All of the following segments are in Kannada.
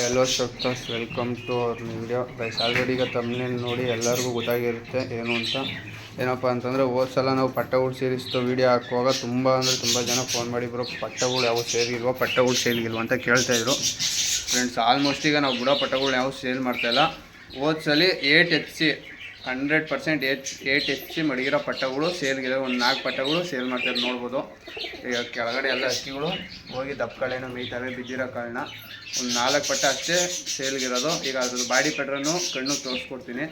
Yellow ಶಕ್ತಸ್ welcome to our video guys already ಈಗ ತಮ್ಮನೇಲಿ ನೋಡಿ ಎಲ್ಲರಿಗೂ ಗೊತ್ತಾಗಿರುತ್ತೆ ಏನು ಅಂತ. ಏನಪ್ಪ ಅಂತಂದರೆ, ಹೋದ ಸಲ ನಾವು ಪಟ್ಟಗಳು ಸೇರಿಸ್ತು ವೀಡಿಯೋ ಹಾಕುವಾಗ ತುಂಬ ಅಂದರೆ ತುಂಬ ಜನ ಫೋನ್ ಮಾಡಿ, ಬ್ರೋ, ಪಟ್ಟಗಳು ಯಾವ ಸೇರಿಲ್ವೋ ಪಟ್ಟಗಳು ಸೇರಿಲ್ವ ಅಂತ ಕೇಳ್ತಾಯಿದ್ರು ಫ್ರೆಂಡ್ಸ್ ಆಲ್ಮೋಸ್ಟ್ ಈಗ ನಾವು ಬಿಡೋ ಪಟ್ಟಗಳು ಯಾವ ಸೇಲ್ ಮಾಡ್ತಾಯಿಲ್ಲ ಹೋದ ಸಲ eight H C hundred percent H eight H C ಮಡಗಿರೋ ಪಟ್ಟಗಳು, ಸೇಲ್ಗಿದೆ, ಒಂದು ನಾಲ್ಕು ಪಟ್ಟಗಳು ಸೇಲ್ ಮಾಡ್ತಾರೆ ನೋಡ್ಬೋದು. ಈಗ ಕೆಳಗಡೆ ಎಲ್ಲ ಹಕ್ಕಿಗಳು ಹೋಗಿ ದಪ್ಪಕಳೆನೋ ಮೇಯ್ತವೆ, ಬಿದ್ದಿರೋ ಕಾರಣ ಒಂದು ನಾಲ್ಕು ಪಟ್ಟ ಅಷ್ಟೇ ಸೇಲ್ಗಿರೋದು. ಈಗ ಅದ್ರದ್ದು ಬಾಡಿ ಪೆಟ್ರನ್ನು ಕಣ್ಣು ತೋರಿಸ್ಕೊಡ್ತೀನಿ.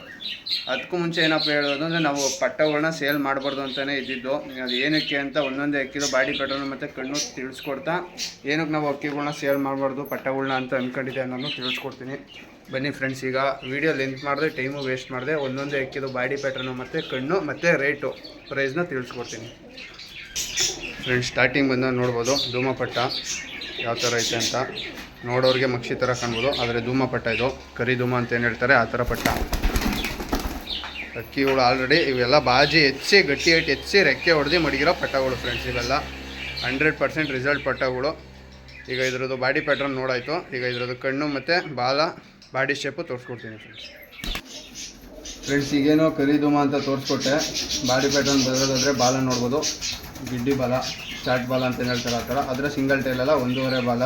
ಅದಕ್ಕೂ ಮುಂಚೆ ಏನಪ್ಪ ಹೇಳೋದು ಅಂದರೆ ನಾವು ಪಟ್ಟಗಳನ್ನ ಸೇಲ್ ಮಾಡಬಾರ್ದು ಅಂತಲೇ ಇದ್ದಿದ್ದು. ಅದು ಏನಕ್ಕೆ ಅಂತ ಒಂದೊಂದೇ ಅಕ್ಕಿದು ಬಾಡಿ ಪೆಟ್ರನ್ನು ಮತ್ತು ಕಣ್ಣು ತಿಳಿಸ್ಕೊಡ್ತಾ, ಏನಕ್ಕೆ ನಾವು ಅಕ್ಕಿಗಳನ್ನ ಸೇಲ್ ಮಾಡಬಾರ್ದು ಪಟ್ಟಗಳನ್ನ ಅಂತ ಅಂದ್ಕೊಂಡಿದ್ದೆ ಅನ್ನೋದು ತಿಳಿಸ್ಕೊಡ್ತೀನಿ. ಬನ್ನಿ ಫ್ರೆಂಡ್ಸ್ ಈಗ ವಿಡಿಯೋ ಲೆಂತ್ ಮಾಡಿದೆ ಟೈಮು ವೇಸ್ಟ್ ಮಾಡಿದೆ, ಒಂದೊಂದೇ ಅಕ್ಕಿದು ಬಾಡಿ ಪ್ಯಾಟ್ರನ್ನು ಮತ್ತು ಕಣ್ಣು ಮತ್ತು ರೇಟು ಪ್ರೈಸ್ನ ತಿಳಿಸ್ಕೊಡ್ತೀನಿ. ಫ್ರೆಂಡ್ಸ್ ಸ್ಟಾರ್ಟಿಂಗ್ ಬಂದ ನೋಡ್ಬೋದು, ಧೂಮಪಟ್ಟ ಯಾವ ಥರ ಐತೆ ಅಂತ. ನೋಡೋರಿಗೆ ಮಕ್ಷಿ ಥರ ಕಾಣ್ಬೋದು, ಆದರೆ ಧೂಮಪಟ್ಟ ಇದು. ಕರಿ ಧೂಮ ಅಂತ ಏನು ಹೇಳ್ತಾರೆ, ಆ ಥರ ಪಟ್ಟ. ಅಕ್ಕಿ ಹುಳು ಆಲ್ರೆಡಿ ಇವೆಲ್ಲ ಬಾಜಿ ಹೆಚ್ಚಿ ಗಟ್ಟಿ ಹೈಟ್ ಹೆಚ್ಚಿ, ರೆಕ್ಕೆ ಹೊಡೆದು ಮಡಗಿರೋ ಪಟ್ಟಗಳು ಫ್ರೆಂಡ್ಸ್ ಇವೆಲ್ಲ. ಹಂಡ್ರೆಡ್ ಪರ್ಸೆಂಟ್ ರಿಸಲ್ಟ್ ಪಟ್ಟಗಳು. ಈಗ ಇದ್ರದ್ದು ಬಾಡಿ ಪ್ಯಾಟ್ರನ್ ನೋಡಾಯಿತು. ಈಗ ಇದ್ರದ್ದು ಕಣ್ಣು ಮತ್ತು ಬಾಲ ಬಾಡಿ ಶೇಪು ತೋರಿಸ್ಕೊಡ್ತೀನಿ ಫ್ರೆಂಡ್ಸ್ ಫ್ರೆಂಡ್ಸ್ ಈಗೇನೋ ಕರಿದುಮ ಅಂತ ತೋರಿಸ್ಕೊಟ್ಟೆ. ಬಾಡಿ ಪ್ಯಾಟರ್ನ್ ಬರೋದಾದರೆ ಬಾಲ ನೋಡ್ಬೋದು. ಗಿಡ್ಡಿ ಬಾಲ, ಚಾಟ್ ಬಾಲ ಅಂತ ಹೇಳ್ತಾರೆ ಆ ಥರ. ಅದರ ಸಿಂಗಲ್ ಟೈಲಲ್ಲ ಒಂದೂವರೆ ಬಾಲ.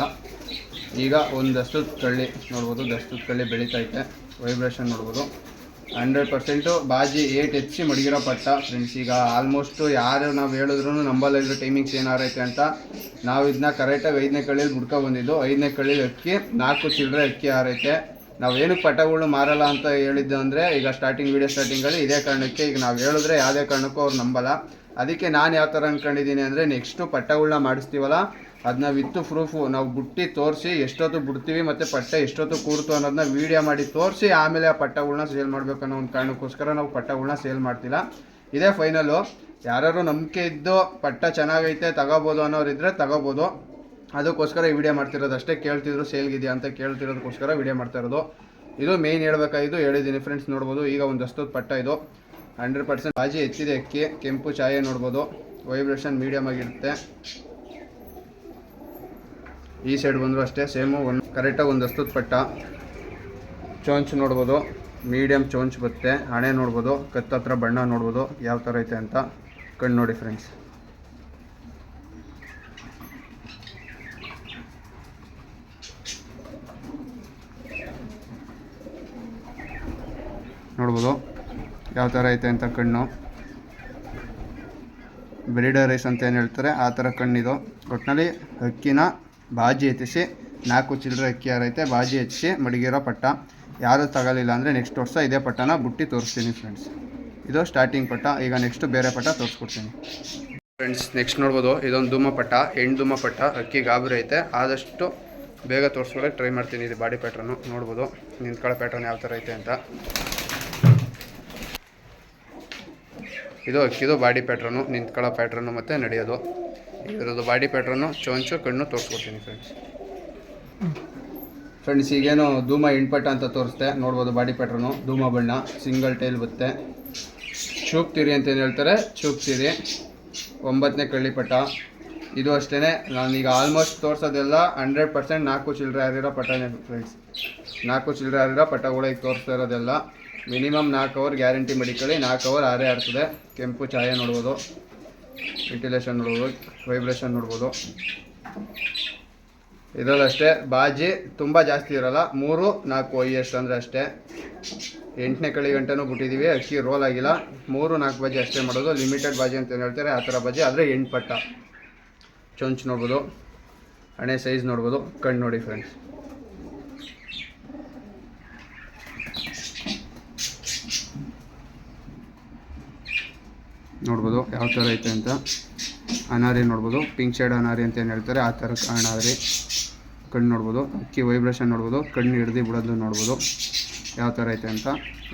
ಈಗ ಒಂದಷ್ಟು ಕಳ್ಳಿ ನೋಡ್ಬೋದು. ದಷ್ಟು ಕಳ್ಳಿ ಬೆಳೀತೈತೆ ವೈಬ್ರೇಷನ್ ನೋಡ್ಬೋದು. ಹಂಡ್ರೆಡ್ ಪರ್ಸೆಂಟು ಬಾಜಿ ಏಟ್ ಹೆಚ್ಚಿ ಮಡಗಿರೋ ಪಟ್ಟ ಫ್ರೆಂಡ್ಸ್ ಈಗ ಆಲ್ಮೋಸ್ಟು ಯಾರು ನಾವು ಹೇಳಿದ್ರು ನಂಬಲ್ಲಿ ಇದ್ರ ಟೈಮಿಂಗ್ಸ್ ಏನಾರೈತೆ ಅಂತ ನಾವು ಇದನ್ನ ಕರೆಕ್ಟಾಗಿ ಐದನೇ ಕಳ್ಳಿಲಿ ಹುಡ್ಕೊ ಬಂದಿದ್ದು. ಐದನೇ ಕಳ್ಳಿಲಿ ಅಕ್ಕಿ ನಾಲ್ಕು ಚಿಲ್ಲರೆ ಅಕ್ಕಿ ಆರೈತೆ. ನಾವು ಏನಕ್ಕೆ ಪಟಗಳು ಮಾರಲ್ಲ ಅಂತ ಹೇಳಿದ್ದು ಅಂದರೆ ಈಗ ಸ್ಟಾರ್ಟಿಂಗ್ ವೀಡಿಯೋ ಸ್ಟಾರ್ಟಿಂಗಲ್ಲಿ ಇದೇ ಕಾರಣಕ್ಕೆ ಈಗ ನಾವು ಹೇಳಿದ್ರೆ ಯಾವುದೇ ಕಾರಣಕ್ಕೂ ಅವ್ರು ನಂಬಲ್ಲ. ಅದಕ್ಕೆ ನಾನು ಯಾವ ಥರ ಅಂದ್ಕೊಂಡಿದ್ದೀನಿ ಅಂದರೆ ನೆಕ್ಸ್ಟು ಪಟ್ಟಗಳನ್ನ ಮಾಡಿಸ್ತೀವಲ್ಲ ಅದನ್ನ ವಿತ್ತು ಪ್ರೂಫು ನಾವು ಬುಟ್ಟಿ ತೋರಿಸಿ ಎಷ್ಟೊತ್ತು ಬಿಡ್ತೀವಿ ಮತ್ತು ಪಟ್ಟೆ ಎಷ್ಟೊತ್ತು ಕೂರ್ತು ಅನ್ನೋದನ್ನ ವೀಡಿಯೋ ಮಾಡಿ ತೋರಿಸಿ ಆಮೇಲೆ ಆ ಪಟ್ಟಗಳನ್ನ ಸೇಲ್ ಮಾಡಬೇಕು ಅನ್ನೋ ಒಂದು ಕಾರಣಕ್ಕೋಸ್ಕರ ನಾವು ಪಟ್ಟಗಳನ್ನ ಸೇಲ್ ಮಾಡ್ತಿಲ್ಲ. ಇದೇ ಫೈನಲು ಯಾರು ನಂಬಿಕೆ ಇದ್ದು ಪಟ್ಟ ಚೆನ್ನಾಗೈತೆ ತಗೋಬೋದು ಅನ್ನೋರಿದ್ರೆ ತಗೋಬೋದು. ಅದಕ್ಕೋಸ್ಕರ ಈ ವಿಡಿಯೋ ಮಾಡ್ತಿರೋದು ಅಷ್ಟೇ. ಕೇಳ್ತಿದ್ರು ಸೇಲ್ಗಿದೆಯಾ ಅಂತ ಕೇಳ್ತಿರೋದಕ್ಕೋಸ್ಕರ ವಿಡಿಯೋ ಮಾಡ್ತಾ ಇರೋದು. ಇದು ಮೇಯ್ನ್ ಹೇಳ್ಬೇಕಾಗಿದ್ದು ಹೇಳಿದ್ದೀನಿ ಫ್ರೆಂಡ್ಸ್ ನೋಡ್ಬೋದು. ಈಗ ಒಂದು ದಸ್ತದ ಪಟ್ಟ ಇದು. ಹಂಡ್ರೆಡ್ ಪರ್ಸೆಂಟ್ ಬಾಜಿ ಎತ್ತಿದೆ ಅಕ್ಕಿ, ಕೆಂಪು ಛಾಯೆ ನೋಡ್ಬೋದು. ವೈಬ್ರೇಷನ್ ಮೀಡಿಯಮ್ ಆಗಿರುತ್ತೆ ಈ ಸೈಡ್ ಬಂದರೂ ಅಷ್ಟೇ ಸೇಮು ಒಂದು ಕರೆಕ್ಟಾಗಿ ಒಂದು ದಸ್ತದ ಪಟ್ಟ. ಚೋಂಚ್ ನೋಡ್ಬೋದು. ಮೀಡಿಯಮ್ ಚೋಂಚ್ ಬರುತ್ತೆ. ಹಣೆ ನೋಡ್ಬೋದು. ಕತ್ತತ್ರ ಬಣ್ಣ ನೋಡ್ಬೋದು. ಯಾವ ಥರ ಐತೆ ಅಂತ. ಕಣ್ಣು ನೋಡಿ ಫ್ರೆಂಡ್ಸ್ ನೋಡ್ಬೋದು. ಯಾವ ಥರ ಐತೆ ಅಂತ ಕಣ್ಣು. ಬ್ರೀಡರ್ ರೈಸ್ ಅಂತ ಏನು ಹೇಳ್ತಾರೆ, ಆ ಥರ ಕಣ್ಣಿದು. ಒಟ್ಟಿನಲ್ಲಿ ಅಕ್ಕಿನ ಬಾಜಿ ಹೆಚ್ಚಿಸಿ, ನಾಲ್ಕು ಚಿಲ್ಲರೆ ಅಕ್ಕಿ ಯಾರೈತೆ ಬಾಜಿ ಹೆಚ್ಚಿಸಿ ಮಡಗಿರೋ ಪಟ್ಟ. ಯಾರು ತಗೊಳ್ಳಿಲ್ಲ ಅಂದರೆ ನೆಕ್ಸ್ಟ್ ವರ್ಷ ಇದೇ ಪಟ್ಟನ ಬುಟ್ಟಿ ತೋರಿಸ್ತೀನಿ ಫ್ರೆಂಡ್ಸ್ ಇದು ಸ್ಟಾರ್ಟಿಂಗ್ ಪಟ್ಟ, ಈಗ ನೆಕ್ಸ್ಟ್ ಬೇರೆ ಪಟ್ಟ ತೋರಿಸ್ಕೊಡ್ತೀನಿ. ಫ್ರೆಂಡ್ಸ್ ನೆಕ್ಸ್ಟ್ ನೋಡ್ಬೋದು, ಇದೊಂದು ಧೂಮ ಪಟ್ಟ, ಹೆಣ್ಣು ಧೂಮ ಪಟ್ಟ ಅಕ್ಕಿ ಗಾಬರಿ ಐತೆ. ಆದಷ್ಟು ಬೇಗ ತೋರಿಸ್ಕೊಳಕ್ಕೆ ಟ್ರೈ ಮಾಡ್ತೀನಿ, ಇದು ಬಾಡಿ ಪ್ಯಾಟ್ರನ್ನು ನೋಡ್ಬೋದು, ನಿಂತ್ಕೊಳ್ಳೋ ಪ್ಯಾಟ್ರನ್ ಯಾವ ಥರ ಐತೆ ಅಂತ. ಇದು ಅಕ್ಕಿದು ಬಾಡಿ ಪ್ಯಾಟ್ರನು ನಿಂತ್ಕೊಳ್ಳೋ ಪ್ಯಾಟ್ರನ್ನು ಮತ್ತು ನಡೆಯೋದು. ಇದರದ್ದು ಬಾಡಿ ಪ್ಯಾಟ್ರನ್ನು ಚೊಂಚು, ಕಣ್ಣು ತೋರಿಸ್ಕೊಡ್ತೀನಿ ಫ್ರೆಂಡ್ಸ್ ಫ್ರೆಂಡ್ಸ್ ಈಗೇನು ಧೂಮ ಎಂಟ್ಪಟ್ಟ ಅಂತ ತೋರಿಸ್ತೆ ನೋಡ್ಬೋದು ಬಾಡಿ ಪ್ಯಾಟ್ರನು ಧೂಮ ಬಣ್ಣ ಸಿಂಗಲ್ ಟೈಲ್ ಬರುತ್ತೆ ಚೂಕ್ ತಿರಿ ಅಂತ ಏನು ಹೇಳ್ತಾರೆ? ಚೂಕ್ ತಿರಿ. ಒಂಬತ್ತನೇ ಕಳ್ಳಿಪಟ್ಟ ಇದು ಅಷ್ಟೇ ನಾನೀಗ ಆಲ್ಮೋಸ್ಟ್ ತೋರಿಸೋದೆಲ್ಲ ಹಂಡ್ರೆಡ್ ಪರ್ಸೆಂಟ್ ನಾಲ್ಕು ಚಿಲ್ಲರೆ ಆಗಿರೋ ಪಟ್ಟನೇ ಫ್ರೆಂಡ್ಸ್ ನಾಲ್ಕು ಚಿಲ್ಲರೆ ಆಗಿರೋ ಪಟ್ಟಗಳು ಈಗ ತೋರಿಸ್ತಾ ಇರೋದೆಲ್ಲ. ಮಿನಿಮಮ್ ನಾಲ್ಕು ಅವರ್ ಗ್ಯಾರಂಟಿ ಮೆಡಿಕಲಿ, ನಾಲ್ಕು ಅವರ್ ಆರೇ ಆಡ್ತದೆ. ಕೆಂಪು ಛಾಯೆ ನೋಡ್ಬೋದು, ವೆಂಟಿಲೇಷನ್ ನೋಡ್ಬೋದು, ವೈಬ್ರೇಷನ್ ನೋಡ್ಬೋದು. ಇದರಲ್ಲಷ್ಟೇ, ಬಾಜಿ ತುಂಬ ಜಾಸ್ತಿ ಇರೋಲ್ಲ, ಮೂರು, ನಾಲ್ಕು ಎಷ್ಟು ಅಂದರೆ ಅಷ್ಟೇ. ಎಂಟನೇ ಕಳಿ ಗಂಟೆನೂ ಬಿಟ್ಟಿದ್ದೀವಿ ಅಕ್ಕಿ ರೋಲ್ ಆಗಿಲ್ಲ. ಮೂರು, ನಾಲ್ಕು ಬಾಜಿ ಅಷ್ಟೇ ಮಾಡೋದು. ಲಿಮಿಟೆಡ್ ಬಾಜಿ ಅಂತ ಹೇಳ್ತಾರೆ, ಆ ಥರ ಬಾಜಿ. ಆದರೆ ಎಂಟು ಪಟ್ಟ. ಚೊಂಚ್ ನೋಡ್ಬೋದು. ಹಣೆ ಸೈಜ್ ನೋಡ್ಬೋದು. ಕಣ್ಣು ನೋಡಿ ಫ್ರೆಂಡ್ಸ್ ನೋಡ್ಬೋದು, ಯಾವ ಥರ ಐತೆ ಅಂತ. ಅನಾರಿ ನೋಡ್ಬೋದು ಪಿಂಕ್ ಶೇಡ್ ಅನಾರಿ ಅಂತ ಏನು ಹೇಳ್ತಾರೆ, ಆ ಥರ ಅನಾರಿ ಕಣ್ಣು ನೋಡ್ಬೋದು, ಅಕ್ಕಿ ವೈಬ್ರೇಷನ್ ನೋಡ್ಬೋದು, ಕಣ್ಣು ಹಿಡ್ದು ಬಿಡೋದು ನೋಡ್ಬೋದು, ಯಾವ ಥರ ಐತೆ ಅಂತ.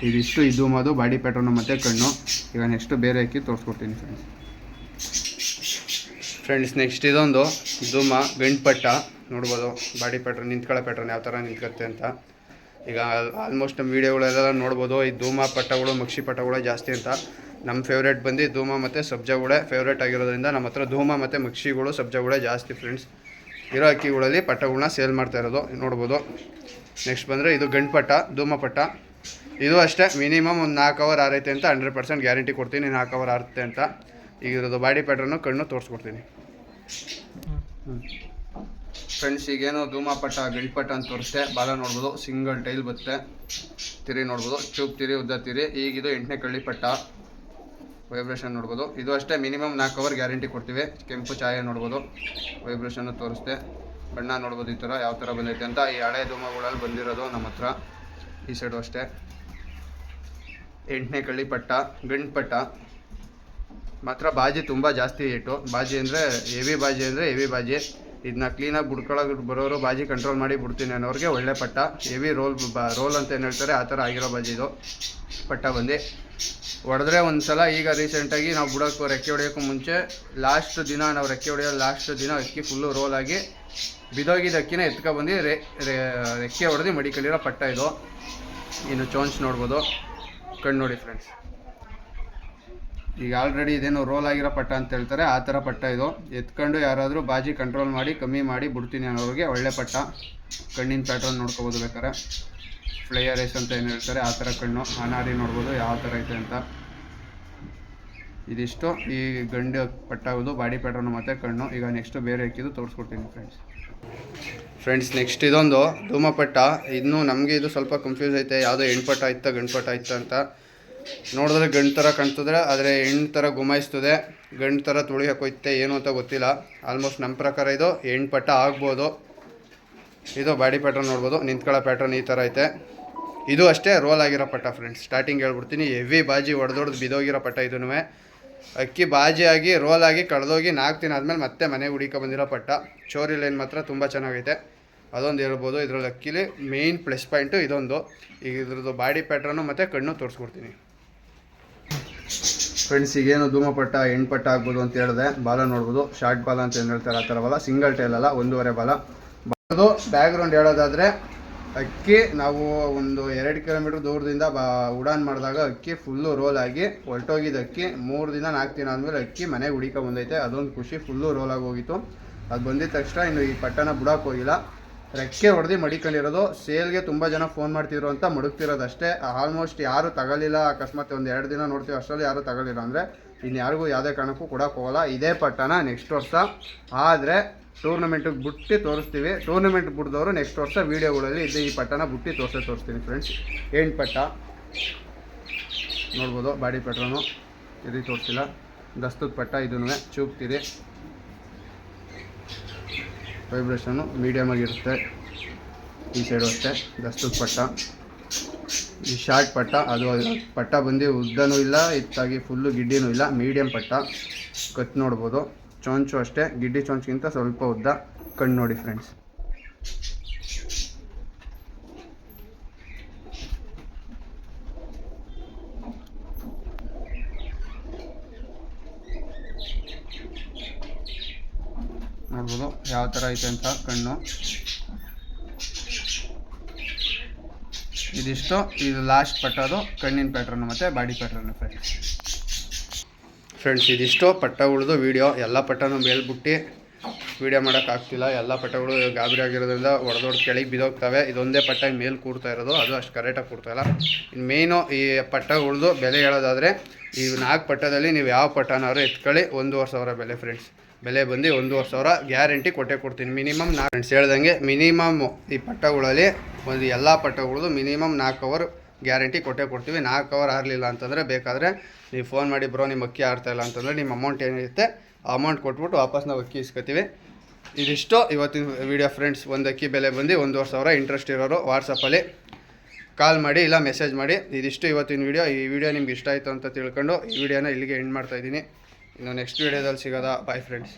ಇದಿಷ್ಟು, ಇದು ಮಾದು ಬಾಡಿ ಪ್ಯಾಟ್ರನ್ನು ಮತ್ತು ಕಣ್ಣು. ಈಗ ನೆಕ್ಸ್ಟು ಬೇರೆ ಅಕ್ಕಿ ತೋರಿಸ್ಕೊಡ್ತೀನಿ ಫ್ರೆಂಡ್ಸ್ ಫ್ರೆಂಡ್ಸ್ ನೆಕ್ಸ್ಟ್ ಇದೊಂದು ಧೂಮ ಗಂಟ್ಪಟ್ಟ ನೋಡ್ಬೋದು ಬಾಡಿ ಪ್ಯಾಟ್ರನ್ ನಿಂತ್ಕೊಳ್ಳೋ ಪ್ಯಾಟ್ರನ್ ಯಾವ ಥರ ನಿಂತ್ಕತ್ತೆ ಅಂತ. ಈಗ ಆಲ್ಮೋಸ್ಟ್ ನಮ್ಮ ವೀಡಿಯೋಗಳೆಲ್ಲ ನೋಡ್ಬೋದು, ಈ ಧೂಮ ಪಟ್ಟಗಳು, ಮಕ್ಷಿ ಪಟ್ಟಗಳು ಜಾಸ್ತಿ ಅಂತ. ನಮ್ಮ ಫೇವ್ರೇಟ್ ಬಂದು ಧೂಮ ಮತ್ತು ಸಬ್ಜಾಗುಳೆ ಫೇವ್ರೇಟ್ ಆಗಿರೋದ್ರಿಂದ ನಮ್ಮ ಹತ್ರ ಧೂಮ ಮತ್ತು ಮಕ್ಷಿಗಳು ಸಬ್ಜಾಗುಳೆ ಜಾಸ್ತಿ ಫ್ರೆಂಡ್ಸ್ ಇರೋ ಅಕ್ಕಿಗಳಲ್ಲಿ ಪಟ್ಟಗಳನ್ನ ಸೇಲ್ ಮಾಡ್ತಾ ಇರೋದು, ನೋಡ್ಬೋದು. ನೆಕ್ಸ್ಟ್ ಬಂದರೆ ಇದು ಗಂಟುಪಟ್ಟ ಧೂಮಪಟ್ಟ. ಇದು ಅಷ್ಟೇ ಮಿನಿಮಮ್ ಒಂದು ನಾಲ್ಕು ಅವರ್ ಆರೈತೆ ಅಂತ ಹಂಡ್ರೆಡ್ ಪರ್ಸೆಂಟ್ ಗ್ಯಾರಂಟಿ ಕೊಡ್ತೀನಿ, ನಾಲ್ಕು ಅವರ್ ಆರುತ್ತೆ ಅಂತ. ಈಗ ಇರೋದು ಬಾಡಿ ಪ್ಯಾಟ್ರನ್ನು ಕಣ್ಣು ತೋರಿಸ್ಕೊಡ್ತೀನಿ. ಫ್ರೆಂಡ್ಸ್ ಈಗೇನು ಧೂಮಪಟ್ಟ ಗಂಟುಪಟ್ಟ ಅಂತ ತೋರಿಸ್ತೆ ಬಾಲ ನೋಡ್ಬೋದು ಸಿಂಗಲ್ ಟೈಲ್ ಬರುತ್ತೆ ತಿರಿ ನೋಡ್ಬೋದು, ಚೂಪ್ ತಿರಿ, ಉದ್ದ ತಿರಿ. ಈಗಿದು ಎಂಟನೇ ಕಳ್ಳಿ ಪಟ್ಟ. ವೈಬ್ರೇಷನ್ ನೋಡ್ಬೋದು. ಇದು ಅಷ್ಟೇ ಮಿನಿಮಮ್ ನಾಲ್ಕು ಅವರ್ ಗ್ಯಾರಂಟಿ ಕೊಡ್ತೀವಿ. ಕೆಂಪು ಛಾಯೆ ನೋಡ್ಬೋದು. ವೈಬ್ರೇಷನ್ ತೋರಿಸ್ತೆ ಬಣ್ಣ ನೋಡ್ಬೋದು ಈ ಥರ ಯಾವ ಥರ ಬಂದೈತೆ ಅಂತ. ಈ ಹಳೆ ಧೂಮಗಳಲ್ಲಿ ಬಂದಿರೋದು ನಮ್ಮ ಹತ್ರ. ಈ ಸೈಡು ಅಷ್ಟೇ. ಎಂಟನೇ ಕಳ್ಳಿ ಪಟ್ಟ ಗಂಡು ಪಟ್ಟ. ಮಾತ್ರ ಬಾಜಿ ತುಂಬ ಜಾಸ್ತಿ ಏಟು ಬಾಜಿ ಅಂದರೆ ಹೆವಿ ಬಾಜಿ ಅಂದರೆ ಹೆವಿ ಬಾಜಿ. ಇದನ್ನ ಕ್ಲೀನಾಗಿ ಬುಡ್ಕೊಳಕ್ಕೆ ಬರೋರು ಬಾಜಿ ಕಂಟ್ರೋಲ್ ಮಾಡಿ ಬಿಡ್ತೀನಿ ಅನ್ನೋರಿಗೆ ಒಳ್ಳೆ ಪಟ್ಟ. ಹೆವಿ ರೋಲ್ ರೋಲ್ ಅಂತ ಏನು ಹೇಳ್ತಾರೆ, ಆ ಥರ ಆಗಿರೋ ಬಾಜಿ ಇದು. ಪಟ್ಟ ಬಂದು. ಹೊಡೆದ್ರೆ ಒಂದು ಸಲ ಈಗ ರೀಸೆಂಟಾಗಿ ನಾವು ಬುಡಕ್ಕೂ ರೆಕ್ಕೆ ಹೊಡೆಯೋಕ್ಕೂ ಮುಂಚೆ ಲಾಸ್ಟ್ ದಿನ ನಾವು ರೆಕ್ಕೆ ಹೊಡೆಯೋ ಲಾಸ್ಟ್ ದಿನ ಅಕ್ಕಿ ಫುಲ್ಲು ರೋಲ್ ಆಗಿ ಬಿದೋಗಿದ ಅಕ್ಕಿನ ಎತ್ಕೊಬಂದು ರೆ ರೆಕ್ಕೆ ಹೊಡೆದು ಮಡಿಕಲ್ಲಿರೋ ಪಟ್ಟ ಇದು. ಇನ್ನು ಚೋಂಚ್ ನೋಡ್ಬೋದು. ಕಣ್ಣು ನೋಡಿ ಫ್ರೆಂಡ್ಸ್ ಈಗ ಆಲ್ರೆಡಿ ಇದೇನು ರೋಲ್ ಆಗಿರೋ ಪಟ್ಟ ಅಂತ ಹೇಳ್ತಾರೆ, ಆ ಥರ ಪಟ್ಟ ಇದು. ಎತ್ಕೊಂಡು ಯಾರಾದರೂ ಬಾಜಿ ಕಂಟ್ರೋಲ್ ಮಾಡಿ, ಕಮ್ಮಿ ಮಾಡಿ ಬಿಡ್ತೀನಿ ಅನ್ನೋರಿಗೆ ಒಳ್ಳೆ ಪಟ್ಟ. ಕಣ್ಣಿನ ಪ್ಯಾಟ್ರನ್ ನೋಡ್ಕೋಬೋದು ಬೇಕಾರೆ ಫ್ಲೇಯರ್ ಐಸ್ ಅಂತ ಏನು ಹೇಳ್ತಾರೆ, ಆ ಥರ ಕಣ್ಣು ಅನಾದಿ ನೋಡ್ಬೋದು, ಯಾವ ಥರ ಐತೆ ಅಂತ. ಇದಿಷ್ಟು. ಈ ಗಂಡು ಪಟ್ಟಾಗೋದು ಬಾಡಿ ಪ್ಯಾಟ್ರನ್ ಮತ್ತು ಕಣ್ಣು. ಈಗ ನೆಕ್ಸ್ಟು ಬೇರೆ ಹಾಕಿದ್ದು ತೋರಿಸ್ಕೊಡ್ತೀನಿ ಫ್ರೆಂಡ್ಸ್ ಫ್ರೆಂಡ್ಸ್ ನೆಕ್ಸ್ಟ್ ಇದೊಂದು ಧೂಮಪಟ್ಟ. ಇನ್ನೂ ನಮಗೆ ಇದು ಸ್ವಲ್ಪ ಕನ್ಫ್ಯೂಸ್ ಐತೆ, ಯಾವುದೋ ಹೆಣ್ಪಟ್ಟ ಇತ್ತ ಗಂಡ್ಪಟ್ಟ ಇತ್ತ ಅಂತ. ನೋಡಿದ್ರೆ ಗಂಡು ಥರ ಕಾಣ್ತದೆ, ಆದರೆ ಹೆಣ್ಣು ಥರ ಗುಮಾಯಿಸ್ತದೆ. ಗಂಡು ಥರ ತುಳಿ ಹಾಕೋಯ್ತೆ, ಏನು ಅಂತ ಗೊತ್ತಿಲ್ಲ. ಆಲ್ಮೋಸ್ಟ್ ನಮ್ಮ ಪ್ರಕಾರ ಇದು ಹೆಣ್ಣು ಪಟ್ಟ ಆಗ್ಬೋದು. ಇದು ಬಾಡಿ ಪ್ಯಾಟ್ರನ್ ನೋಡ್ಬೋದು, ನಿಂತ್ಕೊಳ್ಳೋ ಪ್ಯಾಟ್ರನ್ ಈ ಥರ ಐತೆ. ಇದು ಅಷ್ಟೇ ರೋಲ್ ಆಗಿರೋ ಪಟ್ಟ ಫ್ರೆಂಡ್ಸ್ ಸ್ಟಾರ್ಟಿಂಗ್ ಹೇಳ್ಬಿಡ್ತೀನಿ ಹೆವಿ ಬಾಜಿ ಹೊಡೆದೊಡ್ದು ಬಿದೋಗಿರೋ ಪಟ್ಟ ಇದೂ ಅಕ್ಕಿ ಬಾಜಿ ಆಗಿ ರೋಲ್ ಆಗಿ ಕಳೆದೋಗಿ ನಾಲ್ಕು ದಿನ ಆದಮೇಲೆ ಮತ್ತೆ ಮನೆಗೆ ಹುಡಿಕೊ ಬಂದಿರೋ ಪಟ್ಟ. ಚೋರಿ ಲೈನ್ ಮಾತ್ರ, ತುಂಬ ಚೆನ್ನಾಗೈತೆ. ಅದೊಂದು ಹೇಳ್ಬೋದು ಇದರಲ್ಲಿ ಅಕ್ಕಿಲಿ ಮೇಯ್ನ್ ಪ್ಲಸ್ ಪಾಯಿಂಟು ಇದೊಂದು. ಈಗ ಇದ್ರದ್ದು ಬಾಡಿ ಪ್ಯಾಟ್ರನ್ನು ಮತ್ತು ಕಣ್ಣು ತೋರಿಸ್ಕೊಡ್ತೀನಿ. ಫ್ರೆಂಡ್ಸ್ ಈಗೇನು ಧೂಮಪಟ್ಟ, ಹೆಣ್ಪಟ್ಟ ಆಗ್ಬೋದು ಅಂತ ಹೇಳಿದೆ. ಬಾಲ ನೋಡ್ಬೋದು ಶಾರ್ಟ್ ಬಾಲ ಅಂತ ಏನು ಹೇಳ್ತಾರೆ ಆ ಥರ ಬಾಲ. ಸಿಂಗಲ್ ಟೈಲ್ ಅಲ್ಲ, ಒಂದೂವರೆ ಬಾಲ. ಬಾಲದು ಬ್ಯಾಕ್ಗ್ರೌಂಡ್ ಹೇಳೋದಾದರೆ ಅಕ್ಕಿ, ನಾವು ಒಂದು ಎರಡು ಕಿಲೋಮೀಟ್ರ್ ದೂರದಿಂದ ಬಾ, ಉಡಾನ್ ಮಾಡಿದಾಗ ಅಕ್ಕಿ ಫುಲ್ಲು ರೋಲ್ ಆಗಿ ಹೊರಟೋಗಿದ್ದ ಅಕ್ಕಿ. ಮೂರು ದಿನ, ನಾಲ್ಕು ದಿನ ಆದಮೇಲೆ ಅಕ್ಕಿ ಮನೆಗೆ ಹುಡಿಕ ಬಂದೈತೆ. ಅದೊಂದು ಖುಷಿ ಫುಲ್ಲು ರೋಲ್ ಆಗಿ ಹೋಗಿತ್ತು. ಅದು ಬಂದಿದ ತಕ್ಷಣ ಇನ್ನು ಈ ಪಟ್ಟಣ ಬುಡಕ್ಕೆ ಹೋಗಿಲ್ಲ. ರೆಕ್ಕೆ ಹೊಡೆದು ಮಡಿಕೊಂಡಿರೋದು ಸೇಲ್ಗೆ ತುಂಬ ಜನ ಫೋನ್ ಮಾಡ್ತಿದ್ರು ಅಂತ ಮಡುಕ್ತಿರೋದು ಅಷ್ಟೇ. ಆಲ್ಮೋಸ್ಟ್ ಯಾರು ತಗೊಳ್ಳಿಲ್ಲ ಅಕಸ್ಮಾತ್ ಒಂದು ಎರಡು ದಿನ ನೋಡ್ತೀವಿ, ಅಷ್ಟರಲ್ಲಿ ಯಾರು ತಗೊಳ್ಳಿಲ್ಲ ಅಂದರೆ ಇನ್ನು ಯಾರಿಗೂ ಯಾವುದೇ ಕಾರಣಕ್ಕೂ ಕೊಡೋಕ್ಕೋಗಲ್ಲ ಇದೇ ಪಟ್ಟಣ ನೆಕ್ಸ್ಟ್ ವರ್ಷ. ಆದರೆ ಟೂರ್ನಮೆಂಟಿಗೆ ಬುಟ್ಟಿ ತೋರಿಸ್ತೀವಿ. ಟೂರ್ನಮೆಂಟ್ ಬಿಡ್ದವರು ನೆಕ್ಸ್ಟ್ ವರ್ಷ ವೀಡಿಯೋಗಳಲ್ಲಿ ಇದು ಈ ಪಟ್ಟನ ಬುಟ್ಟಿ ತೋರಿಸೇ ತೋರಿಸ್ತೀನಿ ಫ್ರೆಂಡ್ಸ್ ಏನ್ ಪಟ್ಟ? ನೋಡ್ಬೋದು, ಬಾಡಿ ಪಟ್ರನು. ಇದು ತೋರಿಸಿಲ್ಲ? ದಸ್ತದ ಪಟ್ಟ ಇದನ್ನು ಚೂಪ್ತಿದೆ ವೈಬ್ರೇಷನ್ನು ಮೀಡಿಯಮ್ ಆಗಿರುತ್ತೆ. ಈ ಸೈಡು ಅಷ್ಟೇ ದಸ್ತದ ಪಟ್ಟ. ಈ ಶಾರ್ಟ್ ಪಟ್ಟ, ಅದು ಪಟ್ಟ ಬಂದು ಉದ್ದನೂ ಇಲ್ಲ ಇತ್ತಾಗಿ ಫುಲ್ಲು ಗಿಡ್ಡಿನೂ ಇಲ್ಲ ಮೀಡಿಯಮ್ ಪಟ್ಟ. ಕತ್ ನೋಡ್ಬೋದು. ಚೊಂಚು ಅಷ್ಟೇ, ಗಿಡ್ಡಿ ಚೊಂಚ್ಗಿಂತ ಸ್ವಲ್ಪ ಉದ್ದ ಕಣ್ಣು ನೋಡಿ ಫ್ರೆಂಡ್ಸ್ ನೋಡ್ಬೋದು ಯಾವ ಥರ ಐತೆ ಅಂತ ಕಣ್ಣು. ಇದಿಷ್ಟು, ಇದು ಲಾಸ್ಟ್ ಪಟ್ಟದು ಕಣ್ಣಿನ ಪ್ಯಾಟ್ರನ್ನು ಮತ್ತು ಬಾಡಿ ಪ್ಯಾಟ್ರನ್ನು ಫ್ರೆಂಡ್ಸ್ ಫ್ರೆಂಡ್ಸ್ ಇದಿಷ್ಟು ಪಟ್ಟ ಉಳಿದು ವೀಡಿಯೋ ಎಲ್ಲ ಪಟ್ಟನೂ ಮೇಲ್ಬಿಟ್ಟು ವೀಡಿಯೋ ಮಾಡೋಕ್ಕಾಗ್ತಿಲ್ಲ ಎಲ್ಲ ಪಟ್ಟಗಳು ಗಾಬರಿ ಆಗಿರೋದ್ರಿಂದ ಹೊಡೆದೊಡ್ದು ಕೆಳಗೆ ಬಿದ್ದೋಗ್ತವೆ. ಇದೊಂದೇ ಪಟ್ಟ ಮೇಲೆ ಕೂಡ್ತಾ ಇರೋದು. ಅದು ಅಷ್ಟು ಕರೆಕ್ಟಾಗಿ ಕೊಡ್ತಾಯಿಲ್ಲ ಇನ್ನು ಮೇಯ್ನು ಈ ಪಟ್ಟ ಉಳಿದು ಬೆಲೆ ಹೇಳೋದಾದರೆ, ಈ ನಾಲ್ಕು ಪಟ್ಟದಲ್ಲಿ ನೀವು ಯಾವ ಪಟ್ಟನಾದ್ರು ಎತ್ಕೊಳ್ಳಿ. ಒಂದೂವರೆ ಸಾವಿರ ಬೆಲೆ ಫ್ರೆಂಡ್ಸ್ ಬೆಲೆ ಬಂದು ಒಂದೂವರೆ ಸಾವಿರ ಗ್ಯಾರಂಟಿ ಕೊಟ್ಟೆ ಕೊಡ್ತೀನಿ. ಮಿನಿಮಮ್ ನಾಲ್ಕು ಫ್ರೆಂಡ್ಸ್ ಹೇಳ್ದಂಗೆ ಮಿನಿಮಮ್ ಈ ಪಟ್ಟಗಳಲ್ಲಿ ಒಂದು ಎಲ್ಲ ಪಟ್ಟಗಳದು ಮಿನಿಮಮ್ ನಾಲ್ಕು ಅವರ್ ಗ್ಯಾರಂಟಿ ಕೊಟ್ಟೇ ಕೊಡ್ತೀವಿ. ನಾಲ್ಕು ಅವರ್ ಆರಲಿಲ್ಲ ಅಂತಂದರೆ ಬೇಕಾದರೆ ನೀವು ಫೋನ್ ಮಾಡಿ ಬ್ರೋ ನಿಮ್ಮ ಅಕ್ಕಿ ಆಡ್ತಾಯಿಲ್ಲ ಅಂತಂದರೆ ನಿಮ್ಮ ಅಮೌಂಟ್ ಏನಿರುತ್ತೆ ಆ ಅಮೌಂಟ್ ಕೊಟ್ಬಿಟ್ಟು ವಾಪಸ್ ನಾವು ಅಕ್ಕಿ ಇಸ್ಕೋತೀವಿ. ಇದಿಷ್ಟು. ಇವತ್ತಿನ ವಿಡಿಯೋ ಫ್ರೆಂಡ್ಸ್ ಒಂದು ಅಕ್ಕಿ ಬೆಲೆ ಬಂದು ಒಂದೂವರೆ ಸಾವಿರ ಇಂಟ್ರೆಸ್ಟ್ ಇರೋರು ವಾಟ್ಸಪ್ಪಲ್ಲಿ ಕಾಲ್ ಮಾಡಿ ಇಲ್ಲ ಮೆಸೇಜ್ ಮಾಡಿ. ಇದಿಷ್ಟು ಇವತ್ತಿನ ವಿಡಿಯೋ ಈ ವಿಡಿಯೋ ನಿಮ್ಗೆ ಇಷ್ಟ ಆಯಿತು ಅಂತ ತಿಳ್ಕೊಂಡು ಈ ವಿಡಿಯೋನ ಇಲ್ಲಿಗೆ ಎಂಡ್ ಮಾಡ್ತಾಯಿದ್ದೀನಿ ಇನ್ನು ನೆಕ್ಸ್ಟ್ ವಿಡಿಯೋದಲ್ಲಿ ಸಿಗೋದಾ? Bye friends